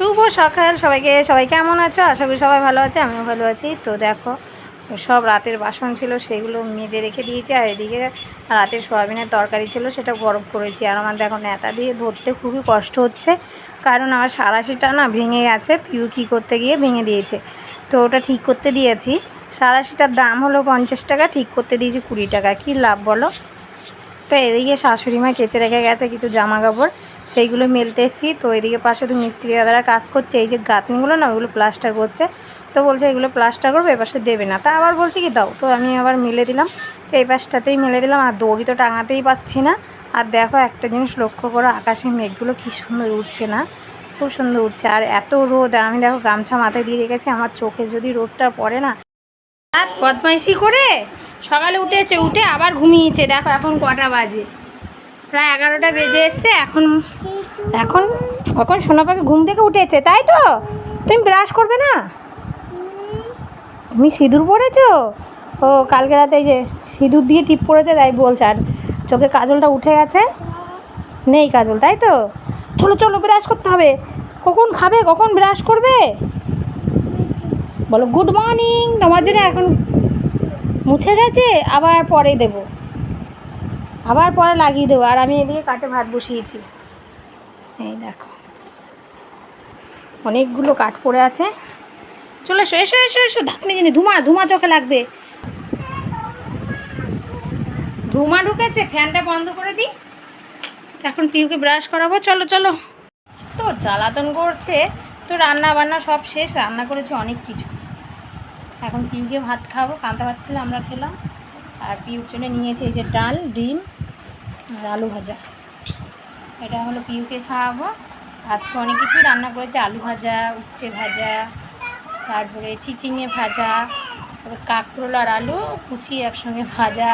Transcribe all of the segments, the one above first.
শুভ সকাল সবাইকে। সবাই কেমন আছো? আশা করি সবাই ভালো আছে, আমিও ভালো আছি। তো দেখো, সব রাতের বাসন ছিল, সেগুলো মেজে রেখে দিয়েছি। আর এদিকে রাতের সোয়াবিনের তরকারি ছিল, সেটা গরম করেছি। আর আমার দেখো নেতা দিয়ে ধরতে খুবই কষ্ট হচ্ছে, কারণ আমার সারাশিটা না ভেঙে গেছে, পিউ কী করতে গিয়ে ভেঙে দিয়েছে। তো ওটা ঠিক করতে দিয়েছি। সারাশিটার দাম হলো পঞ্চাশ টাকা, ঠিক করতে দিয়েছি কুড়ি টাকা। কী লাভ বলো? তো এদিকে শাশুড়ি মা কেচে রেখে গেছে কিছু জামা কাপড় সেইগুলো মেলতে এসেছি। তো এদিকে পাশে তো মিস্ত্রি দাদারা কাজ করছে, এই যে গাঁথনিগুলো না, ওগুলো প্লাস্টার করছে। তো বলছে এগুলো প্লাস্টার করবে, এপাশে দেবে না। তা আবার বলছে কি, দাও। তো আমি আবার মেলে দিলাম। তো এই পাশটাতেই মেলে দিলাম। আর দড়ি তো টাঙাতেই পাচ্ছি না। আর দেখো একটা জিনিস লক্ষ্য করো আকাশে মেঘগুলো কী সুন্দর উঠছে না? খুব সুন্দর উঠছে আর এত রোদ, আর আমি দেখো গামছা মাথায় দিয়ে রেখেছি, আমার চোখে যদি রোদটা পড়ে না। বদমাইশি করে? সকালে উঠেছে, উঠে আবার ঘুমিয়েছে। দেখো এখন কটা বাজে। প্রায় এগারোটা বেজে এসছে, এখন এখন এখন সোনা পাখি ঘুম থেকে উঠেছে, তাই তো? তুমি ব্রাশ করবে না? তুমি সিঁদুর পরেছো? ও, কালকে রাতে যে সিঁদুর দিয়ে টিপ পড়েছে তাই বলছে। আর চোখে কাজলটা উঠে গেছে? নেই কাজল, তাই তো? চলো চলো, ব্রাশ করতে হবে। কখন খাবে? কখন ব্রাশ করবে? বলো, গুড মর্নিং, তোমার জন্য এখন মুছে গেছে, আবার পরে দেব। আবার পরে লাগিয়ে দেবো। আর আমি এদিকে কাটে ভাত বসিয়েছি। এই দেখো। অনেকগুলো কাঠ পড়ে আছে। চলে এসো এসো এসো এসো। ধাপনি জানি ধুমা ধুমা চোখে লাগবে। ধুমা ঢুকেছে। ফ্যানটা বন্ধ করে দিই। এখন পিউকে ব্রাশ করাবো। চলো চলো। তো জ্বালাতন করছে। তো রান্না বান্না সব শেষ। রান্না করেছে অনেক কিছু। এখন পিউকে ভাত খাব, কাঁদতে পারছিল, আমরা খেলাম। আর পিউর জন্য নিয়েছে এই যে ডাল, ডিম আর আলু ভাজা। এটা হলো পিউকে খাওয়াবো। আজকে অনেক কিছুই রান্না করেছে, আলু ভাজা, উচ্ছে ভাজা, তারপরে চিচিঙে ভাজা, তারপরে কাঁকরোল আর আলু, কুচি একসঙ্গে ভাজা,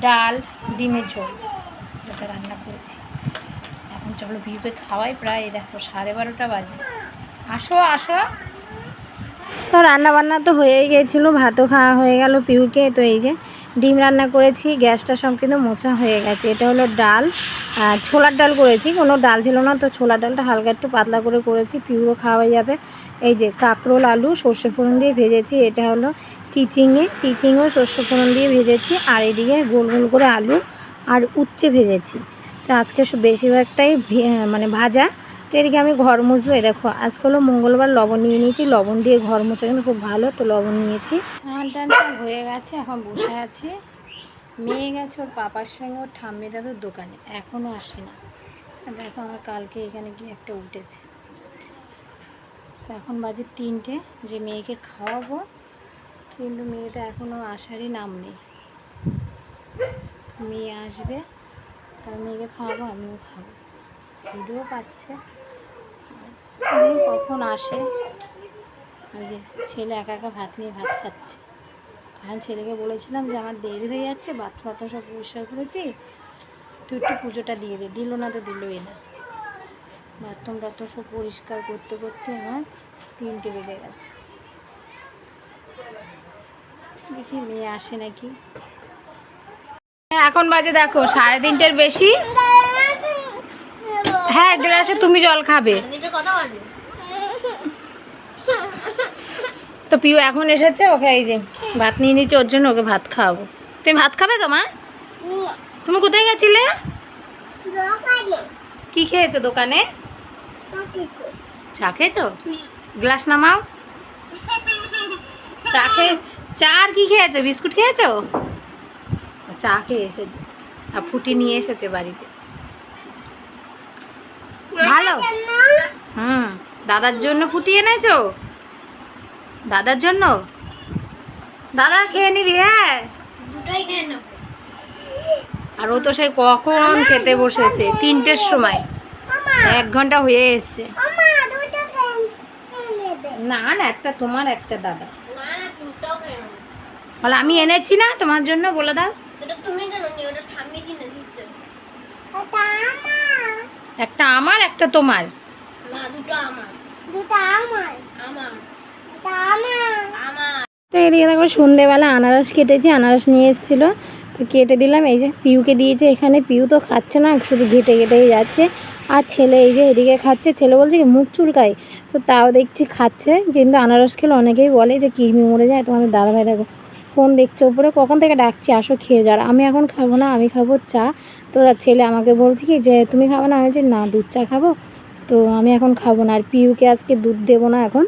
ডাল, ডিমের ঝোল। এটা রান্না করেছি। এখন চলো পিউকে খাওয়াই, প্রায় দেখো সাড়ে বারোটা বাজে। আসো আসো। তো রান্না বান্না তো হয়েই গেছিল, ভাতও খাওয়া হয়ে গেল পিউকে। তো এই যে ডিম রান্না করেছি, গ্যাসটা সব কিন্তু মোছা হয়ে গেছে। এটা হলো ডাল ছোলার ডাল করেছি, কোনো ডাল ছিল না। তো ছোলার ডালটা হালকা একটু পাতলা করে করেছি, পিউরও খাওয়া যাবে। এই যে কাঁকরোল, আলু, সর্ষে ফোড়ন দিয়ে ভেজেছি, এটা হলো চিচিঙে। চিচিঙও সর্ষে ফোড়ন দিয়ে ভেজেছি, আর এদিকে গোল গোল করে আলু আর উচ্ছে ভেজেছি। তো আজকে বেশিরভাগটাই মানে ভাজা। তো এদিকে আমি ঘর মুছবো দেখো, আজকে হলো মঙ্গলবার, লবণ নিয়ে নিয়েছি, লবণ দিয়ে ঘর মোছা কিন্তু খুব ভালো, তো লবণ নিয়েছি। স্নান টান হয়ে গেছে, এখন বসে আছি। মেয়ে গেছে ওর পাপার সঙ্গে, ওর ঠাম্মি দাদুর দোকানে এখনও আসে না দেখো আমার কালকে এখানে গিয়ে একটা উঠেছে। তো এখন বাজে তিনটে, যে মেয়েকে খাওয়াবো, কিন্তু মেয়েটা এখনও আসারই নাম নেই। মেয়ে আসবে, তার মেয়েকে খাওয়াবো, আমিও খাব। খিদেও পাচ্ছে। কখন আসে? ওই যে ছেলে একা একা ভাত নিয়ে ভাত খাচ্ছে। কারণ ছেলেকে বলেছিলাম যে আমার দেরি হয়ে যাচ্ছে বাথরুম বাথরুম সব পরিষ্কার করেছি তুই একটু পুজোটা দিয়ে দে। দিল না তো দিলই না। বাথরুম টাথরুম সব পরিষ্কার করতে করতে আমার তিনটে বেজে গেছে। দেখি মেয়ে আসে নাকি? এখন বাজে দেখো, সাড়ে তিনটের বেশি। হ্যাঁ গ্লাসে তুমি জল খাবে। তো পিউ এখন এসেছে, ওকে এই যে ভাত নিয়ে নিচ্ছে ওর জন্য ওকে ভাত খাওয়াবো। তুমি ভাত খাবে তো মা তুমি কোথায় গেছিলে? কি খেয়েছো দোকানে? চা খেয়েছো? গ্লাস নামাও। চা খেয়ে, চা আর কি খেয়েছো? বিস্কুট খেয়েছো? চা খেয়ে এসেছে, আর ফুটি নিয়ে এসেছে বাড়িতে। ভালো? হুম দাদার জন্য ফুটিয়ে এনেছো? দাদার জন্য? দাদা খেয়ে নিবি হ্যাঁ? দুটোই খেয়ে নেব। আর ও তো সেই কখন খেতে বসেছে? তিনটের সময়। এক ঘণ্টা হয়ে এসছে। না না একটা তোমার একটা দাদা। বলে আমি এনেছি না তোমার জন্য বলে দাও। একটা আমার একটা তোমার। না দুটো আমার। দুটো আমার। আমার। দুটো আমার। আমার। তো এদিকে দেখো সন্ধেবেলা আনারস কেটেছি আনারস নিয়ে এসেছিল। তো কেটে দিলাম এই যে পিউকে দিয়েছে এখানে। পিউ তো খাচ্ছে না শুধু ঘেটে ঘেটেই যাচ্ছে। আর ছেলে এই যে এদিকে খাচ্ছে ছেলে বলছে কি মুখ চুলকায়। তো তাও দেখছি খাচ্ছে কিন্তু আনারস খেলে অনেকেই বলে যে কিডনি মরে যায় তোমাদের দাদাভাই দেখো ফোন দেখছে ওপরে কখন থেকে ডাকছি আসো খেয়ে যাও। আর আমি এখন খাব না আমি খাব চা। তো আর ছেলে আমাকে বলছে কি যে তুমি খাব না? আমি যে না দুধ চা খাব। তো আমি এখন খাব না। আর পিউকে আজকে দুধ দেবো না এখন।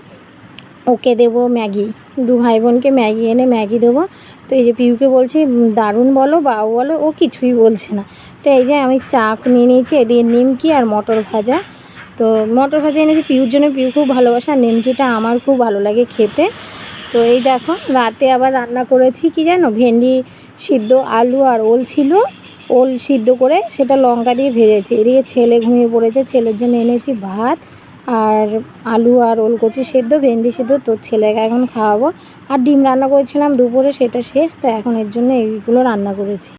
ওকে দেবো ম্যাগি। দু ভাই বোনকে ম্যাগি এনে ম্যাগি দেবো। তো এই যে পিউকে বলছি, দারুণ বলো বাউ বলো, ও কিছুই বলছে না। তো এই যে আমি চা নিয়ে নিয়েছি এদিকে নিমকি আর মটর ভাজা। তো মটর ভাজা এনেছি পিউর জন্য। পিউ খুব ভালোবাসে, আর নিমকিটা আমার খুব ভালো লাগে খেতে। তো এই দেখো, রাতে আবার রান্না করেছি কি জানো? ভেন্ডি সিদ্ধ, আলু আর ওল ছিল। ওল সিদ্ধ করে সেটা লঙ্কা দিয়ে ভেজেছি। এদিকে ছেলে ঘুমিয়ে পড়েছে, ছেলের জন্য এনেছি ভাত আর আলু আর ওলকচি সেদ্ধ, ভেন্ডি সেদ্ধ। তোর ছেলেকে এখন খাওয়াবো। আর ডিম রান্না করেছিলাম দুপুরে, সেটা শেষ। তো এখন এর জন্য এইগুলো রান্না করেছি।